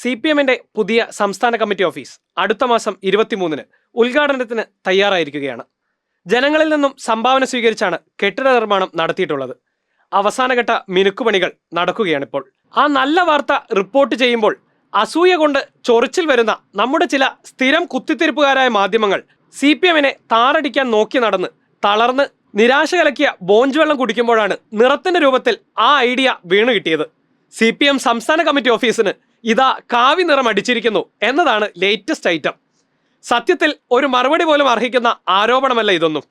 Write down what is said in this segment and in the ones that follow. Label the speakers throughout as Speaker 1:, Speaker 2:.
Speaker 1: C P എമ്മിന്റെ പുതിയ സംസ്ഥാന കമ്മിറ്റി ഓഫീസ് അടുത്ത മാസം ഇരുപത്തിമൂന്നിന് ഉദ്ഘാടനത്തിന് തയ്യാറായിരിക്കുകയാണ്. ജനങ്ങളിൽ നിന്നും സംഭാവന സ്വീകരിച്ചാണ് കെട്ടിട നിർമ്മാണം നടത്തിയിട്ടുള്ളത്. അവസാനഘട്ട മിനുക്കുപണികൾ നടക്കുകയാണിപ്പോൾ. ആ നല്ല വാർത്ത റിപ്പോർട്ട് ചെയ്യുമ്പോൾ അസൂയ കൊണ്ട് ചൊറിച്ചിൽ വരുന്ന നമ്മുടെ ചില സ്ഥിരം കുത്തിത്തിരിപ്പുകാരായ മാധ്യമങ്ങൾ സി പി എമ്മിനെ താറടിക്കാൻ നോക്കി നടന്ന് തളർന്ന് നിരാശ കലക്കിയ ബോഞ്ച് വെള്ളം കുടിക്കുമ്പോഴാണ് നിറത്തിന്റെ രൂപത്തിൽ ആ ഐഡിയ വീണു കിട്ടിയത്. സി പി എം സംസ്ഥാന കമ്മിറ്റി ഓഫീസിന് ഇതാ കാവി നിറം അടിച്ചിരിക്കുന്നു എന്നതാണ് ലേറ്റസ്റ്റ് ഐറ്റം സത്യത്തിൽ ഒരു മറുപടി പോലും അർഹിക്കുന്ന ആരോപണമല്ല ഇതൊന്നും.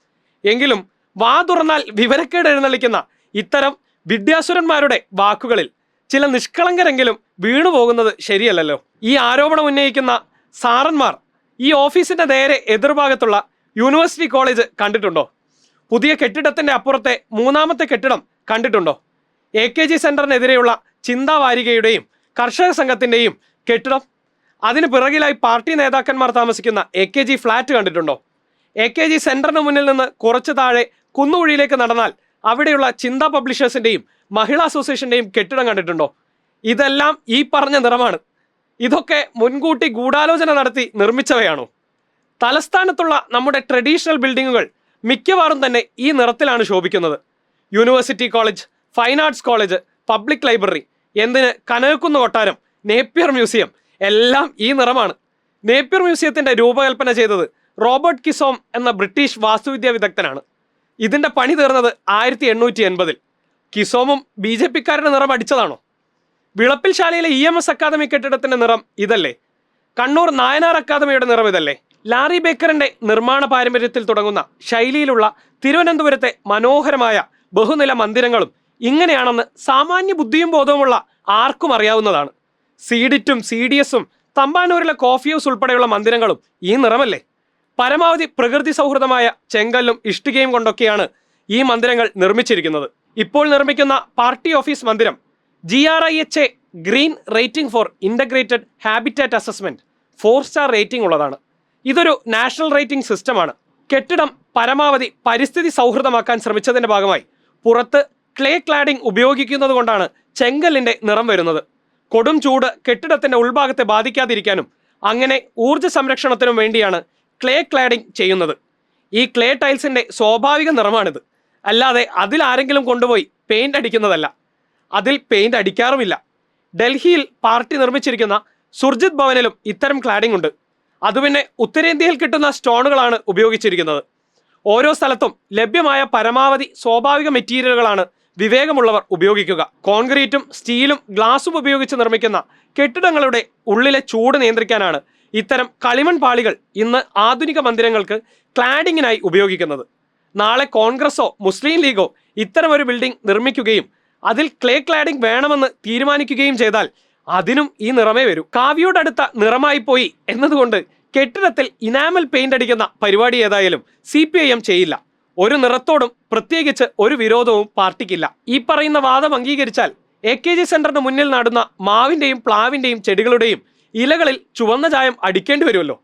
Speaker 1: എങ്കിലും വാ തുറന്നാൽ വിവരക്കേട് എഴുന്നള്ളിക്കുന്ന ഇത്തരം വിദ്യാസുരന്മാരുടെ വാക്കുകളിൽ ചില നിഷ്കളങ്കരെങ്കിലും വീണുപോകുന്നത് ശരിയല്ലല്ലോ. ഈ ആരോപണം ഉന്നയിക്കുന്ന സാറന്മാർ ഈ ഓഫീസിന്റെ നേരെ എതിർഭാഗത്തുള്ള യൂണിവേഴ്സിറ്റി കോളേജ് കണ്ടിട്ടുണ്ടോ? പുതിയ കെട്ടിടത്തിന്റെ അപ്പുറത്തെ മൂന്നാമത്തെ കെട്ടിടം കണ്ടിട്ടുണ്ടോ? എ കെ ജി സെന്ററിനെതിരെയുള്ള ചിന്താവാരികയുടെയും കർഷക സംഘത്തിന്റെയും കെട്ടിടം. അതിന് പിറകിലായി പാർട്ടി നേതാക്കന്മാർ താമസിക്കുന്ന എ കെ ജി ഫ്ലാറ്റ് കണ്ടിട്ടുണ്ടോ? എ കെ ജി സെന്ററിന് മുന്നിൽ നിന്ന് കുറച്ച് താഴെ കുന്നുകുഴിയിലേക്ക് നടന്നാൽ അവിടെയുള്ള ചിന്ത പബ്ലിഷേഴ്സിന്റെയും മഹിളാ അസോസിയേഷന്റെയും കെട്ടിടം കണ്ടിട്ടുണ്ടോ? ഇതെല്ലാം ഈ പറഞ്ഞ നിറമാണ്. ഇതൊക്കെ മുൻകൂട്ടി ഗൂഢാലോചന നടത്തി നിർമ്മിച്ചവയാണോ? തലസ്ഥാനത്തുള്ള നമ്മുടെ ട്രഡീഷണൽ ബിൽഡിങ്ങുകൾ മിക്കവാറും തന്നെ ഈ നിറത്തിലാണ് ശോഭിക്കുന്നത്. University college fine arts college public library എന്തിന്? കനകക്കുന്ന കൊട്ടാരം നേപ്പിയർ മ്യൂസിയം. എല്ലാം ഈ നിറമാണ്. നേപ്പിയർ മ്യൂസിയത്തിന്റെ രൂപകൽപ്പന ചെയ്തത് റോബർട്ട് കിസോം എന്ന ബ്രിട്ടീഷ് വാസ്തുവിദ്യാ വിദഗ്ധനാണ്. ഇതിന്റെ പണി തീർന്നത് ആയിരത്തി എണ്ണൂറ്റി എൺപതിൽ കിസോമും ബി ജെ പിക്കാരുടെ നിറം അടിച്ചതാണോ? വിളപ്പിൽ ശാലയിലെ ഇ എം എസ് അക്കാദമി കെട്ടിടത്തിന്റെ നിറം ഇതല്ലേ? കണ്ണൂർ നായനാർ അക്കാദമിയുടെ നിറം ഇതല്ലേ? ലാറി ബേക്കറിന്റെ നിർമ്മാണ പാരമ്പര്യത്തിൽ തുടങ്ങുന്ന ശൈലിയിലുള്ള തിരുവനന്തപുരത്തെ മനോഹരമായ ബഹുനില മന്ദിരങ്ങളും ഇങ്ങനെയാണെന്ന് സാമാന്യ ബുദ്ധിയും ബോധവുമുള്ള ആർക്കും അറിയാവുന്നതാണ്. സീഡിറ്റും സി ഡി എസും തമ്പാനൂരിലെ കോഫി ഹൗസ് ഉൾപ്പെടെയുള്ള മന്ദിരങ്ങളും ഈ നിറമല്ലേ? പരമാവധി പ്രകൃതി സൗഹൃദമായ ചെങ്കല്ലും ഇഷ്ടികയും കൊണ്ടൊക്കെയാണ് ഈ മന്ദിരങ്ങൾ നിർമ്മിച്ചിരിക്കുന്നത്. ഇപ്പോൾ നിർമ്മിക്കുന്ന പാർട്ടി ഓഫീസ് മന്ദിരം G R I H A green rating for integrated habitat assessment four star rating ഉള്ളതാണ്. ഇതൊരു നാഷണൽ റേറ്റിംഗ് സിസ്റ്റമാണ്. കെട്ടിടം പരമാവധി പരിസ്ഥിതി സൗഹൃദമാക്കാൻ ശ്രമിച്ചതിന്റെ ഭാഗമായി പുറത്ത് ക്ലേ ക്ലാഡിംഗ് ഉപയോഗിക്കുന്നത് കൊണ്ടാണ് ചെങ്കലിന്റെ നിറം വരുന്നത്. കൊടും ചൂട് കെട്ടിടത്തിന്റെ ഉൾഭാഗത്തെ ബാധിക്കാതിരിക്കാനും അങ്ങനെ ഊർജ സംരക്ഷണത്തിനും വേണ്ടിയാണ് ക്ലേ ക്ലാഡിംഗ് ചെയ്യുന്നത്. ഈ ക്ലേ ടൈൽസിന്റെ സ്വാഭാവിക നിറമാണിത്. അല്ലാതെ അതിൽ ആരെങ്കിലും കൊണ്ടുപോയി പെയിന്റ് അടിക്കുന്നതല്ല. അതിൽ പെയിന്റ് അടിക്കാറുമില്ല. ഡൽഹിയിൽ പാർട്ടി നിർമ്മിച്ചിരിക്കുന്ന സുർജിത് ഭവനിലും ഇത്തരം ക്ലാഡിംഗ് ഉണ്ട്. അത് പിന്നെ ഉത്തരേന്ത്യയിൽ കിട്ടുന്ന സ്റ്റോണുകളാണ് ഉപയോഗിച്ചിരിക്കുന്നത്. ഓരോ സ്ഥലത്തും ലഭ്യമായ പരമാവധി സ്വാഭാവിക മെറ്റീരിയലുകളാണ് വിവേകമുള്ളവർ ഉപയോഗിക്കുക. കോൺക്രീറ്റും സ്റ്റീലും ഗ്ലാസും ഉപയോഗിച്ച് നിർമ്മിക്കുന്ന കെട്ടിടങ്ങളുടെ ഉള്ളിലെ ചൂട് നിയന്ത്രിക്കാനാണ് ഇത്തരം കളിമൺ പാളികൾ ഇന്ന് ആധുനിക മന്ദിരങ്ങൾക്ക് ക്ലാഡിങ്ങിനായി ഉപയോഗിക്കുന്നത്. നാളെ കോൺഗ്രസോ മുസ്ലിം ലീഗോ ഇത്തരമൊരു ബിൽഡിംഗ് നിർമ്മിക്കുകയും അതിൽ ക്ലേ ക്ലാഡിംഗ് വേണമെന്ന് തീരുമാനിക്കുകയും ചെയ്താൽ അതിനും ഈ നിറമേ വരൂ. കാവ്യോടടുത്ത നിറമായി പോയി എന്നതുകൊണ്ട് കെട്ടിടത്തിൽ ഇനാമൽ പെയിന്റ് അടിക്കുന്ന പരിപാടി ഏതായാലും സി ചെയ്യില്ല. ഒരു നിറത്തോടും പ്രത്യേകിച്ച് ഒരു വിരോധവും പാർട്ടിക്കില്ല. ഈ പറയുന്ന വാദം അംഗീകരിച്ചാൽ എ കെ ജി സെന്ററിന് മുന്നിൽ നടുന്ന മാവിന്റെയും പ്ലാവിന്റെയും ചെടികളുടെയും ഇലകളിൽ ചുവന്ന ചായം അടിക്കേണ്ടി വരുമല്ലോ.